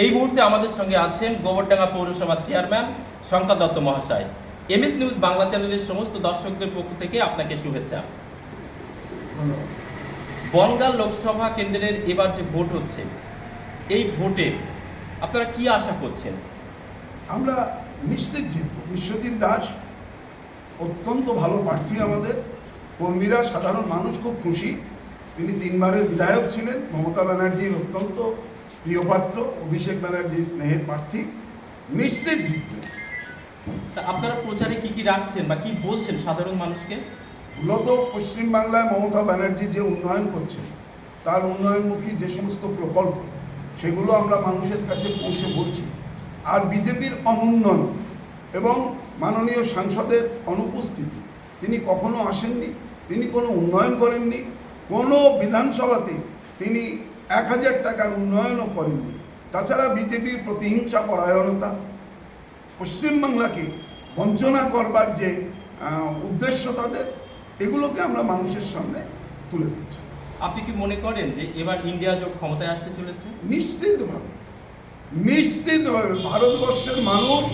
এই মুহূর্তে আমাদের সঙ্গে আছেন গোবরডাঙ্গা পৌরসভার চেয়ারম্যান শঙ্কর দত্ত মহাশয়। এমএস নিউজ বাংলা চ্যানেলের সমস্ত দর্শকদের পক্ষ থেকে আপনাকে শুভেচ্ছা। বনগাঁ লোকসভা কেন্দ্রের এবার যে ভোট হচ্ছে, এই ভোটে আপনারা কি আশা করছেন? আমরা নিশ্চিত জিতব। বিশ্বজিৎ দাস অত্যন্ত ভালো প্রার্থী আমাদের। কর্মীরা, সাধারণ মানুষ খুব খুশি। তিনি তিনবারের বিধায়ক ছিলেন। মমতা ব্যানার্জির অত্যন্ত প্রিয়পাত্র অভিষেক ব্যানার্জির স্নেহের প্রার্থী নিশ্চিত জিতবে। আপনারা প্রচারে কি কি রাখছেন বা কি বলছেন সাধারণ মানুষকে? মূলত পশ্চিমবাংলায় মমতা ব্যানার্জি যে উন্নয়ন করছে তার উন্নয়নমুখী যে সমস্ত প্রকল্প সেগুলো আমরা মানুষের কাছে পৌঁছে বলছি। আর বিজেপির অনুন্নয়ন এবং মাননীয় সাংসদের অনুপস্থিতি তিনি কখনো আসেননি তিনি কোনো উন্নয়ন করেননি কোনো বিধানসভাতে তিনি এক হাজার টাকার উন্নয়নও করেননি। তাছাড়া বিজেপির প্রতিহিংসা পরায়ণতা। পশ্চিমবাংলাকে বঞ্চনা করবার যে উদ্দেশ্য তাদের এগুলোকে আমরা মানুষের সামনে তুলে ধরছি। আপনি কি মনে করেন যে এবার ইন্ডিয়া জোট ক্ষমতায় আসতে চলেছে? নিশ্চিতভাবে। নিশ্চিতভাবে ভারতবর্ষের মানুষ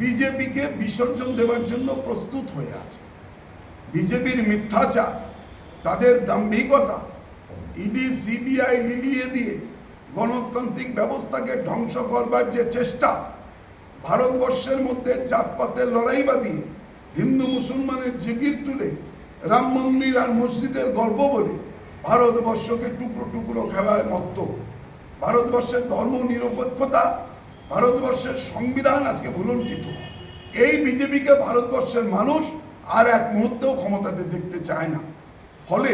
বিজেপিকে বিসর্জন দেওয়ার জন্য প্রস্তুত হয়ে আছে। বিজেপির মিথ্যাচার তাদের দাম্ভিকতা ইডি, সিবিআই লিলিয়ে দিয়ে গণতান্ত্রিক ব্যবস্থাকে ধ্বংস করবার যে চেষ্টা, ভারতবর্ষের মধ্যে জাতপাতের লড়াই বাদিয়ে হিন্দু মুসলমানের জিগির তুলে রাম মন্দির আর মসজিদের গল্প বলে ভারতবর্ষকে টুকরো টুকরো খেলায় মত্ত। ভারতবর্ষের ধর্ম নিরপেক্ষতা, ভারতবর্ষের সংবিধান আজকে ভুলণ্ঠিত। এই বিজেপিকে ভারতবর্ষের মানুষ আর এক মুহূর্তেও ক্ষমতাতে দেখতে চায় না। ফলে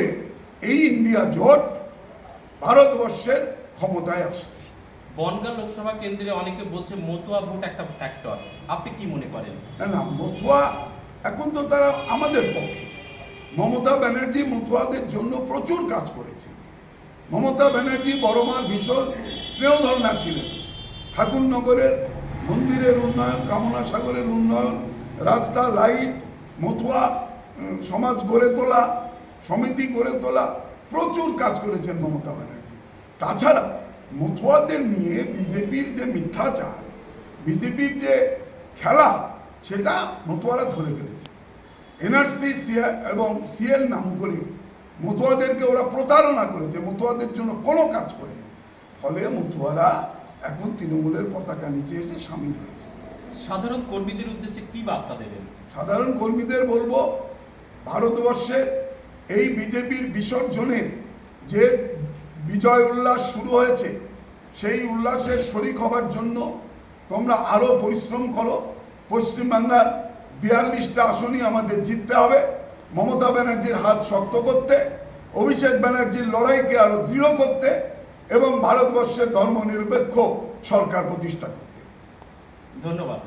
এই ইন্ডিয়া জোট ভারতবর্ষের ক্ষমতায় আসছে। বনগাঁ লোকসভা কেন্দ্রে অনেকে বলছে মতুয়া ভোট একটা ফ্যাক্টর আপনি কি মনে করেন? না না মথুয়া এখন তো তারা আমাদের পক্ষে। মমতা ব্যানার্জি মথুয়াদের জন্য প্রচুর কাজ করেছে। মমতা ব্যানার্জি বড়মার ভীষণ স্নেহধর্ণা ছিলেন। ঠাকুরনগরের মন্দিরের উন্নয়ন কামনা সাগরের উন্নয়ন রাস্তা লাইট মথুয়া সমাজ গড়ে তোলা সমিতি গড়ে তোলা প্রচুর কাজ করেছেন মমতা ব্যানার্জি। তাছাড়া মথুয়াদের নিয়ে বিজেপির যে মিথ্যাচার বিজেপির যে খেলা সেটা মতুয়ারা ধরে ফেলেছে। এনআরসি এবং সিএর নাম করে মতুয়াদেরকে ওরা প্রতারণা করেছে মতুয়াদের জন্য কোনো কাজ করেনি। ফলে মতুয়ারা এখন তৃণমূলের পতাকা নিচে এসে সামিল হয়েছে। সাধারণ কর্মীদের উদ্দেশ্যে কি বার্তা দেবেন? সাধারণ কর্মীদের বলব ভারতবর্ষের এই বিজেপির বিসর্জনের যে বিজয় উল্লাস শুরু হয়েছে, সেই উল্লাসের শরিক হবার জন্য তোমরা আরও পরিশ্রম করো। পশ্চিমবাংলার বিয়াল্লিশটা আসনই আমাদের জিততে হবে। মমতা ব্যানার্জির হাত শক্ত করতে, অভিষেক ব্যানার্জির লড়াইকে আরও দৃঢ় করতে এবং ভারতবর্ষের ধর্মনিরপেক্ষ সরকার প্রতিষ্ঠা করতে। ধন্যবাদ।